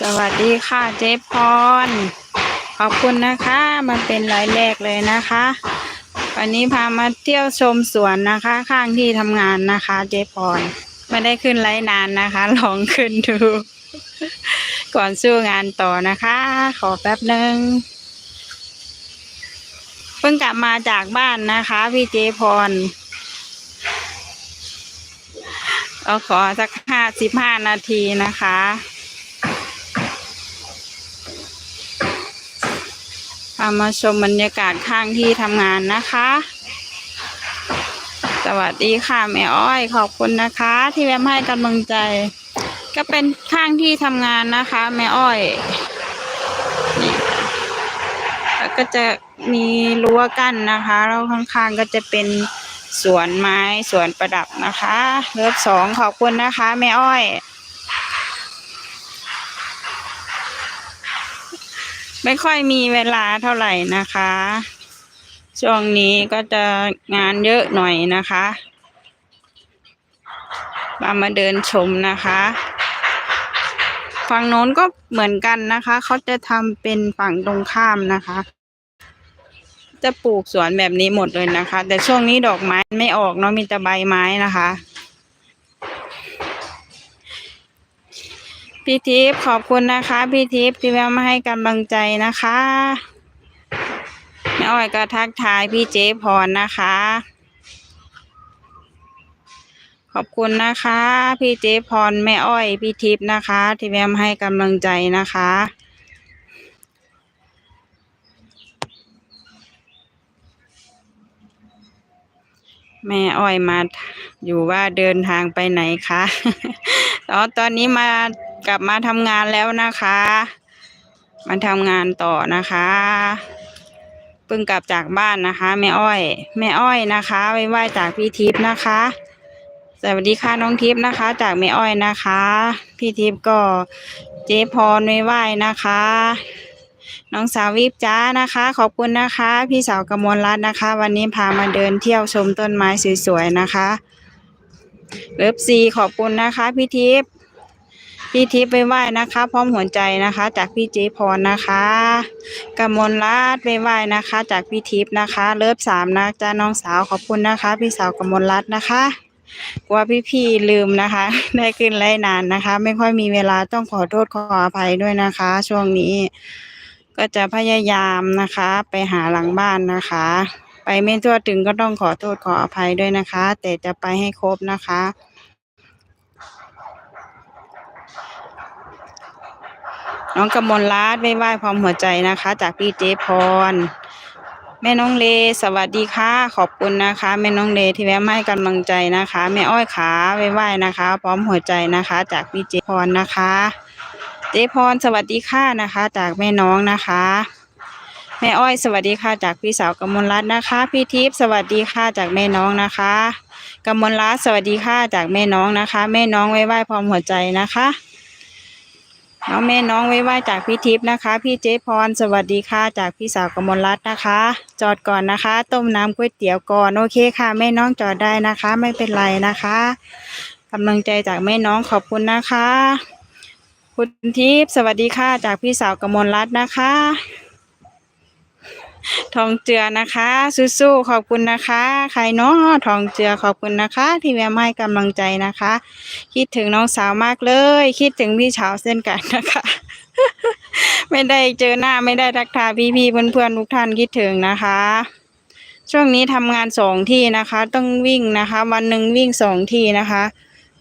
สวัสดีค่ะเจ๊พร ขอบคุณนะคะมันเป็นรายแรกเลยนะคะ วันนี้พามาเที่ยวชมสวนนะคะ ข้างที่ทำงานนะคะ เจ๊พร ไม่ได้ขึ้นไลฟ์นานนะคะ ลองขึ้นดู ก่อนสู้งานต่อนะคะ ขอแป๊บหนึ่งเพิ่งกลับมาจากบ้านนะคะพี่เจพรเราขอสักห้าสิบห้านาทีนะคะามาชมบรรยากาศข้างที่ทำงานนะคะ สวัสดีค่ะแม่อ้อยขอบคุณนะคะ ที่แวะมให้กำลังใจ ก็เป็นข้างที่ทำงานนะคะแม่อ้อยนี่แล้วก็จะมีรั้วกั้นนะคะแล้วข้างๆก็จะเป็นสวนไม้สวนประดับนะคะ เลิฟสองขอบคุณนะคะแม่อ้อย ไม่ค่อยมีเวลาเท่าไหร่นะคะ ช่วงนี้ก็จะงานเยอะหน่อยนะคะมามาเดินชมนะคะฝั่งโน้นก็เหมือนกันนะคะเขาจะทำเป็นฝั่งตรงข้ามนะคะ จะปลูกสวนแบบนี้หมดเลยนะคะ แต่ช่วงนี้ดอกไม้ไม่ออกเนาะมีแต่ใบไม้นะคะ พี่ทิพย์ขอบคุณนะคะ พี่ทิพย์ที่แวะมาให้กำลังใจนะคะแม่อ้อยก็ทักทายพี่เจ๊พรนะคะ ขอบคุณนะคะ พี่เจ๊พรแม่อ้อยพี่ทิพย์นะคะ ที่แวะมาให้กำลังใจนะคะแม่อ้อยมาอยู่ว่าเดินทางไปไหนคะ อ๋อ ตอนนี้มา กลับมาทำงานแล้วนะคะ มาทำงานต่อนะคะเพิ่งกลับจากบ้านนะคะ แม่อ้อย แม่อ้อยนะคะไว้ไหว้จากพี่ทิพย์นะคะ สวัสดีค่ะน้องทิพย์นะคะ จากแม่อ้อยนะคะ พี่ทิพย์ก็เจ๊พรไว้ไหว้นะคะน้องสาววิบจ้านะคะ ขอบคุณนะคะ พี่สาวกมลรัตน์นะคะ วันนี้พามาเดินเที่ยวชมต้นไม้สวยๆนะคะเลิฟซีขอบคุณนะคะ พี่ทิพย์ พี่ทิพย์ไปไหว้นะคะ พร้อมหัวใจนะคะ จากพี่เจพรนะคะกมลรัตน์ไปไหว้นะคะ จากพี่ทิพย์นะคะ เลิฟสามนะจ้าน้องสาวขอบคุณนะคะ พี่สาวกมลรัตน์นะคะกลัวพี่ๆลืมนะคะ ได้ขึ้นไล่นานนะคะ ไม่ค่อยมีเวลาต้องขอโทษขออภัยด้วยนะคะ ช่วงนี้ ก็จะพยายามนะคะ ไปหาหลังบ้านนะคะ ไปไม่ทั่วถึงก็ต้องขอโทษขออภัยด้วยนะคะ แต่จะไปให้ครบนะคะ น้องกำมลรัตน์ไม่ไหว้พร้อมหัวใจนะคะ จากพี่เจพร แม่น้องเลสวัสดีค่ะ ขอบคุณนะคะ แม่น้องเลที่แวะมาให้กำลังใจนะคะ แม่อ้อยขาไว้ไหว้นะคะ พร้อมหัวใจนะคะ จากพี่เจพรนะคะ เจพรสวัสดีค่ะนะคะ จากแม่น้องนะคะ แม่อ้อยสวัสดีค่ะ จากพี่สาวกำมลรัตน์นะคะ พี่ทิพย์สวัสดีค่ะจากแม่น้องนะคะกำมลรัตน์สวัสดีค่ะจากแม่น้องนะคะ แม่น้องไว้ไหว้พร้อมหัวใจนะคะ น้องแม่น้องไว้ว่าจากพี่ทิพย์นะคะ พี่เจพรสวัสดีค่ะจากพี่สาวกมลรัตน์นะคะ จอดก่อนนะคะ ต้มน้ำก๋วยเตี๋ยวก่อนโอเคค่ะแม่น้องจอดได้นะคะ ไม่เป็นไรนะคะกำลังใจจากแม่น้องขอบคุณนะคะ คุณทิพย์สวัสดีค่ะจากพี่สาวกมลรัตน์นะคะ ทองเจือนะคะสู้ๆขอบคุณนะคะ ใครเนาะทองเจือขอบคุณนะคะ ที่แมาให้กำลังใจนะคะ คิดถึงน้องสาวมากเลย คิดถึงพี่เฉาเส้นกันนะคะ ไม่ได้เจอหน้าไม่ได้ทักทายพี่ๆเพื่อนๆทุกท่านคิดถึงนะคะ ช่วงนี้ทำงานสองที่นะคะ ต้องวิ่งนะคะ วันหนึ่งวิ่งสองที่นะคะ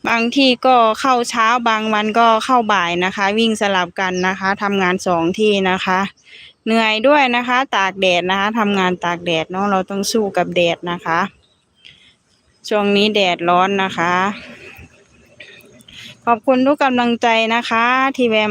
บางที่ก็เข้าเช้าบางวันก็เข้าบ่ายนะคะ วิ่งสลับกันนะคะทำงานสองที่นะคะ เหนื่อยด้วยนะคะ ตากแดดนะคะทำงานตากแดดเนาะเราต้องสู้กับแดดนะคะ ช่วงนี้แดดร้อนนะคะ ขอบคุณทุกกำลังใจนะคะ ที่แวะ